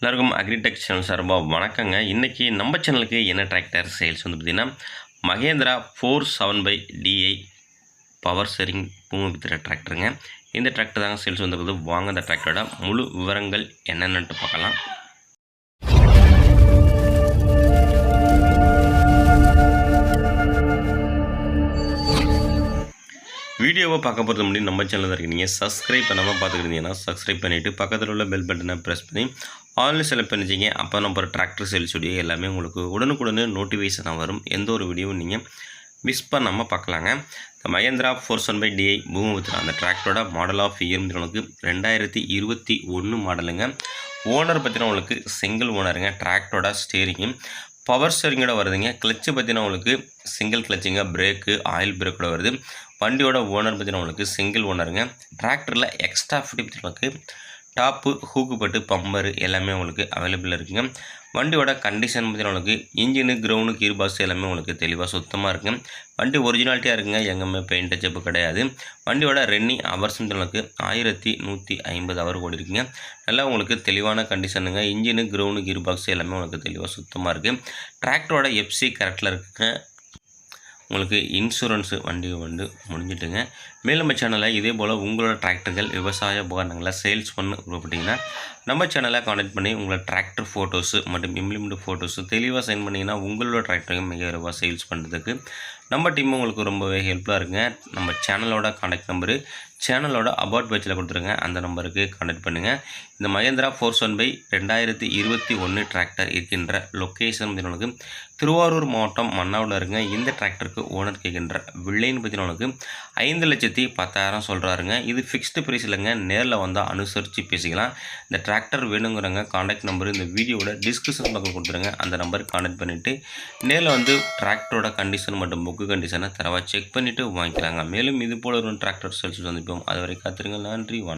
எல்லாருக்கும் agritech channel சார்பாக வணக்கங்க. இன்றைக்கி நம்ம சேனலுக்கு என்ன டிராக்டர் சேல்ஸ் வந்து பார்த்திங்கன்னா Mahindra four seven five DI power steering Bhoomiputra டிராக்டருங்க இந்த டிராக்டர் தாங்க சேல்ஸ் வந்துருக்குது. வாங்க அந்த டிராக்டரோட முழு விவரங்கள் என்னென்னட்டு பார்க்கலாம். வீடியோவை பார்க்க போகிறது முன்னாடி நம்ம சேனலில் இருக்கீங்க. சப்ஸ்கிரைப் பண்ணாமல் பார்த்துக்கிட்டீங்கன்னா சப்ஸ்கிரைப் பண்ணிவிட்டு பக்கத்தில் உள்ள பெல் பட்டனை ப்ரெஸ் பண்ணி ஆன்லைன் செலக்ட் பண்ணிச்சிங்க அப்போ நம்ம டிராக்டர் சேல்ஸ் வீடியோ எல்லாமே உங்களுக்கு உடனுக்குடனே நோட்டிஃபிகேஷனாக வரும். எந்த ஒரு வீடியோவும் நீங்கள் மிஸ் பண்ணாமல் பார்க்கலாங்க. இந்த Mahindra four seven five DI Bhumiputra அந்த டிராக்டரோட மாடல் ஆஃப் இயர் உங்களுக்கு ரெண்டாயிரத்தி இருபத்தி ஒன்று மாடலுங்க ஓனர் பற்றினா உங்களுக்கு சிங்கிள் ஓனருங்க டிராக்டரோட ஸ்டேரிங்கும் பவர் ஸ்டேரிங்கோட வருதுங்க. கிளச்சு பார்த்தீங்கன்னா உங்களுக்கு சிங்கிள் கிளச்சுங்க பிரேக்கு ஆயில் பிரேக்கோட வருது. வண்டியோட ஓனர் பற்றின உங்களுக்கு சிங்கிள் ஓனருங்க டிராக்டரில் எக்ஸ்ட்ரா ஃபிட்டி பற்றி உங்களுக்கு டாப்பு ஹூக்குப்பட்டு பம்பர் எல்லாமே உங்களுக்கு அவைலபிள் இருக்குங்க. வண்டியோட கண்டிஷன் பற்றி உங்களுக்கு இன்ஜினு கிரவுண்டு கீர் பாக்ஸ் எல்லாமே உங்களுக்கு தெளிவாக சுத்தமாக இருக்குங்க. வண்டி ஒரிஜினாலிட்டியாக இருக்குங்க எங்கேயுமே பெயிண்ட் டச்சப்பு கிடையாது. வண்டியோட ரன்னிங் ஹவர்ஸ் உங்களுக்கு ஆயிரத்தி நூற்றி ஐம்பது ஹவர் ஓடி இருக்குங்க. நல்லா உங்களுக்கு தெளிவான கண்டிஷனுங்க இன்ஜினு கிரவுண்டு கீர் பாக்ஸ் எல்லாமே உங்களுக்கு தெளிவாக சுத்தமாக இருக்குது டிராக்டரோட எஃப்சி கரெக்டில் இருக்குங்க. உங்களுக்கு இன்சூரன்ஸு வண்டி வந்து முடிஞ்சிட்டுங்க. மேலும் நம்ம சேனலில் இதே போல் உங்களோட டிராக்டர்கள் விவசாய உபகரணங்களை சேல்ஸ் பண்ண விருப்பப்பட்டிங்கன்னா நம்ம சேனலை கான்டாக்ட் பண்ணி உங்களோட டிராக்டர் ஃபோட்டோஸு மற்றும் இம்ப்ளிமெண்ட் ஃபோட்டோஸு தெளிவாக சென்ட் பண்ணிங்கன்னா உங்களோட டிராக்டரையும் மிக விரைவாக சேல்ஸ் பண்ணுறதுக்கு நம்ம டீம் உங்களுக்கு ரொம்பவே ஹெல்ப்ஃபுல்லாக இருக்குங்க. நம்ம சேனலோட கான்டாக்ட் நம்பரு சேனலோட அபவுட் பேஜில் கொடுத்துருங்க. அந்த நம்பருக்கு கான்டாக்ட் பண்ணுங்கள் இந்த மகேந்திரா ஃபோர்ஸ் ஒன் பை ரெண்டாயிரத்தி இருபத்தி ஒன்று டிராக்டர் இருக்கின்ற லொக்கேஷன் உங்களுக்கு திருவாரூர் மாவட்டம் மன்னாவில் இருங்க இந்த டிராக்டருக்கு ஓனர் கேட்கின்ற வில்லைன்னு பற்றினவனுக்கு ஐந்து லட்சத்தி பத்தாயிரம் சொல்கிறாருங்க இது ஃபிக்ஸ்டு ப்ரைஸ் இல்லைங்க. நேரில் வந்தால் அனுசரித்து பேசிக்கலாம். இந்த டிராக்டர் வேணுங்கிறவங்க காண்டாக்ட் நம்பர் இந்த வீடியோவோட டிஸ்கிரிப்ஷன் பக்கம் கொடுத்துருங்க. அந்த நம்பருக்கு காண்டாக்ட் பண்ணிவிட்டு நேரில் வந்து டிராக்டரோட கண்டிஷன் மற்றும் புக்கு கண்டிஷனை தரவாக செக் பண்ணிவிட்டு வாங்கிக்கலாங்க. மேலும் இது போல ஒரு டிராக்டர் சேல்ஸ் சந்திப்போம். அது வரை காத்திருங்க நன்றி